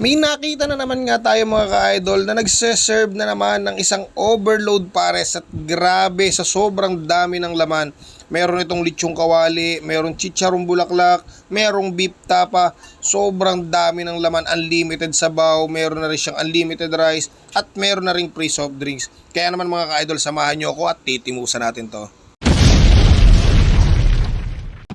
May nakita na naman nga tayo mga ka-idol na nagse-serve na naman ng isang overload pares at grabe sa sobrang dami ng laman. Meron itong litsong kawali, merong chicharong bulaklak, merong beef tapa, sobrang dami ng laman, unlimited sabaw, meron na rin siyang unlimited rice, at meron na rin free soft drinks. Kaya naman mga ka-idol, samahan nyo ako at titimusan natin to.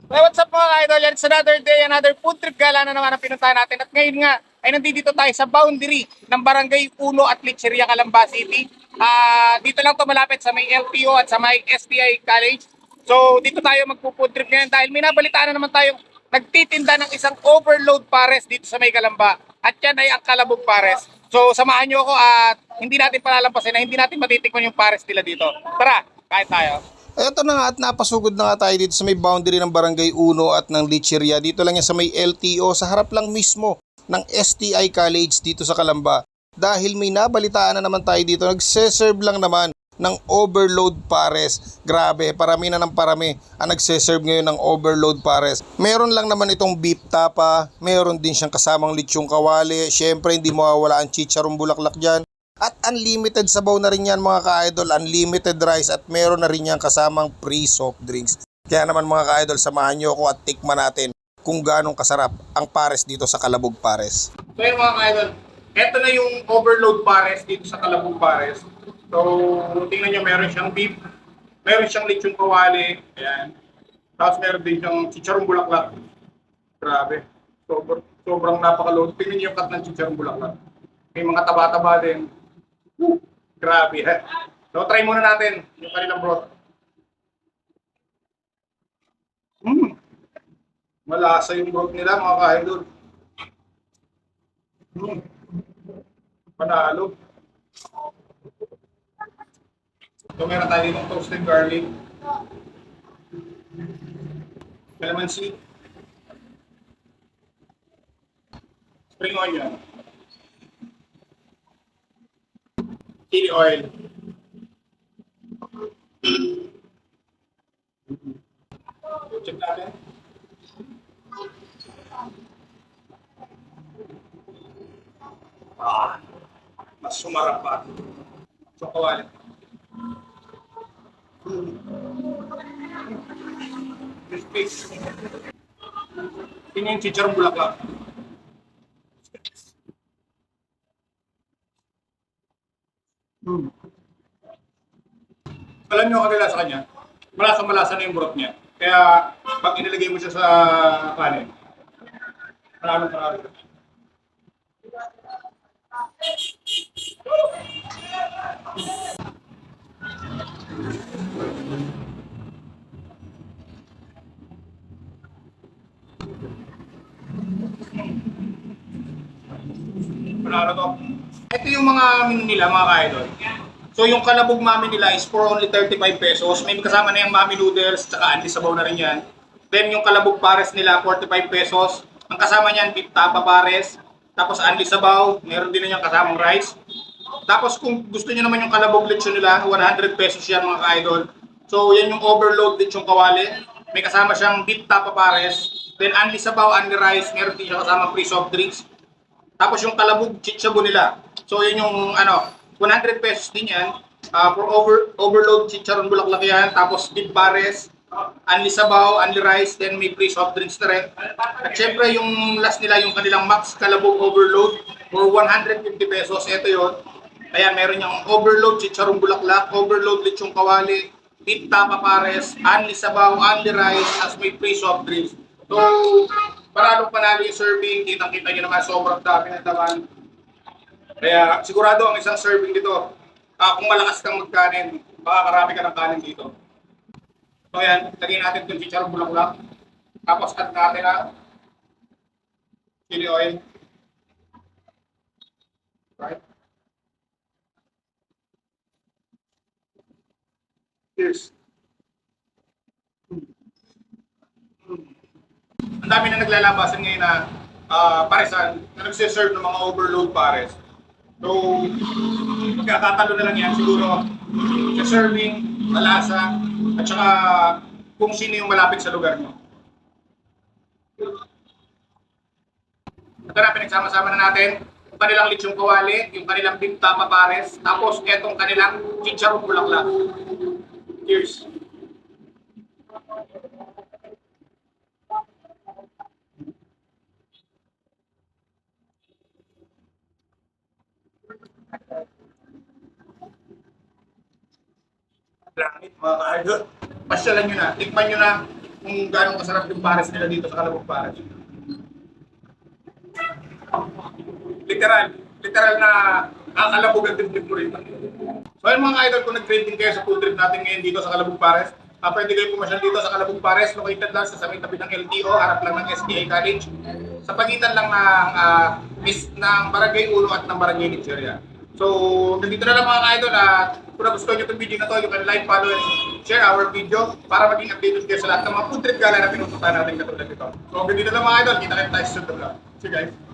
Hey, what's up mga ka-idol? It's another day, another food trip gala na naman ang pinuntahan natin. At ngayon nga, ay nandito tayo sa boundary ng Barangay Uno at Lecheria, Calamba City. Ah, dito lang to malapit sa may LTO at sa may STI College. So, dito tayo magpo-food trip ngayon dahil may nabalitaan na naman tayong nagtitinda ng isang overload pares dito sa may Calamba. At yan ay ang Kalabog Pares. So, samahan nyo ako at hindi natin palalampasin na hindi natin matitikman yung pares nila dito. Tara, kain tayo. Eto na nga at napasugod na nga tayo dito sa may boundary ng Barangay Uno at ng Licheria. Dito lang yan sa may LTO, sa harap lang mismo ng STI College dito sa Kalamba. Dahil may nabalitaan na naman tayo dito, nagse-serve lang naman ng overload pares. Grabe, parami na ng parami ang nagse-serve ngayon ng overload pares. Meron lang naman itong beef tapa, meron din siyang kasamang litsong kawali. Syempre, hindi mawawala ang chicharong bulaklak dyan. At unlimited sabaw na rin yan mga ka-idol, unlimited rice at meron na rin yan kasamang free soft drinks. Kaya naman mga ka-idol, samahan nyo ako at tikman natin kung ganong kasarap ang pares dito sa Kalabog Pares. So yun mga ka-idol, eto na yung overload pares dito sa Kalabog Pares. So, tingnan nyo, meron siyang beef, meron siyang lechong kawali, ayan. Tapos meron din siyang chicharong bulaklak. Grabe. Sobrang, sobrang napakaload. Tingnan nyo yung cut ng chicharong bulaklak. May mga taba-taba din. Woo! Grabe. eh. So, try muna natin yung kanilang broth. Malasa yung broth nila mga ka-idol. Mm. Panalo. So meron tayo ditong toasted garlic. Calamansi. Spring onion. Chili oil. Check natin. Ah, mas sumarap pa. So, kawali. Crispy. Yun yung chicharong bulaklak. Hmm. Alam niyo kanila sa kanya, malasa-malasa na yung burot niya. Kaya pag inilagay mo siya sa kanin, panalo panalo. Panalo to. Ito yung mga menu nila, mga ka-idol. So yung kalabog mami nila is for only 35 pesos. May kasama na yung mami noodles, tsaka anli sabaw na rin yan. Then yung kalabog pares nila, 45 pesos. Ang kasama niyan, beef tapa pares. Tapos anli sabaw, meron din na yung kasamang rice. Tapos kung gusto niyo naman yung kalabog lechon nila, 100 pesos yan mga ka-idol. So yan yung overload lechon kawali. May kasama siyang beef tapa pares. Then anli sabaw, anli rice, meron din siya kasama free soft drinks. Tapos yung kalabog chichabu nila. So yun yung ano, 100 pesos din yan. Ah, for over overload chicharon bulaklak yan. Tapos beef pares, anli sabaw, anli rice, then may free soft drinks na rin. At syempre yung last nila, yung kanilang max kalabog overload for 150 pesos. Ito yun. Ayan, meron yung overload chicharong bulaklak, overload lechong kawali, beef tapa pares, anli sabaw, anli rice, as may free soft drinks. So, parang panalo yung serving, kitang-kita nyo naman, sobrang dami ng laman. Kaya sigurado ang isang serving dito, ah, kung malakas kang magkanin, makakarami ka ng kanin dito. So yan, lagyan natin itong chicharong bulaklak. Tapos add natin na chili oil. Right? Cheers. Ang dami na naglalabasan ngayon na ah, paresan na nagsiserve ng mga overload pares. So, magkakatalo na lang yan siguro sa serving, malasa, at saka kung sino yung malapit sa lugar nyo. Ito na, pinagsama-sama na natin yung kanilang lechong kawali, yung kanilang beef tapa pares, tapos etong kanilang chicharon bulaklak. Cheers! Langit mga ka-idol. Pasyalan nyo na, tikman nyo na kung gaano kasarap yung pares nila dito sa Kalabog Pares. Literal, literal na kakalabog ang dibdib mo rito. So ayun mga idol, kung nag-trending kayo sa food trip natin ngayon dito sa Kalabog Pares, ah, pwede kayo pumasyal dito sa Kalabog Pares, located lang sa saming tabi ng LTO, harap lang ng SDA College, sa pagitan lang ng, ah, mis, ng Barangay Uno at ng Barangay Nigeria. So, nandito na lang mga idol at kung nagustuhan nyo itong video na to, you can like, follow, and share our video para maging updated kayo sa lahat ng mga food trip gala na pinupuntahan natin katulad nito. So, hanggang dito lang mga idol, kita kayo tayo sa susunod na vlog. See you guys!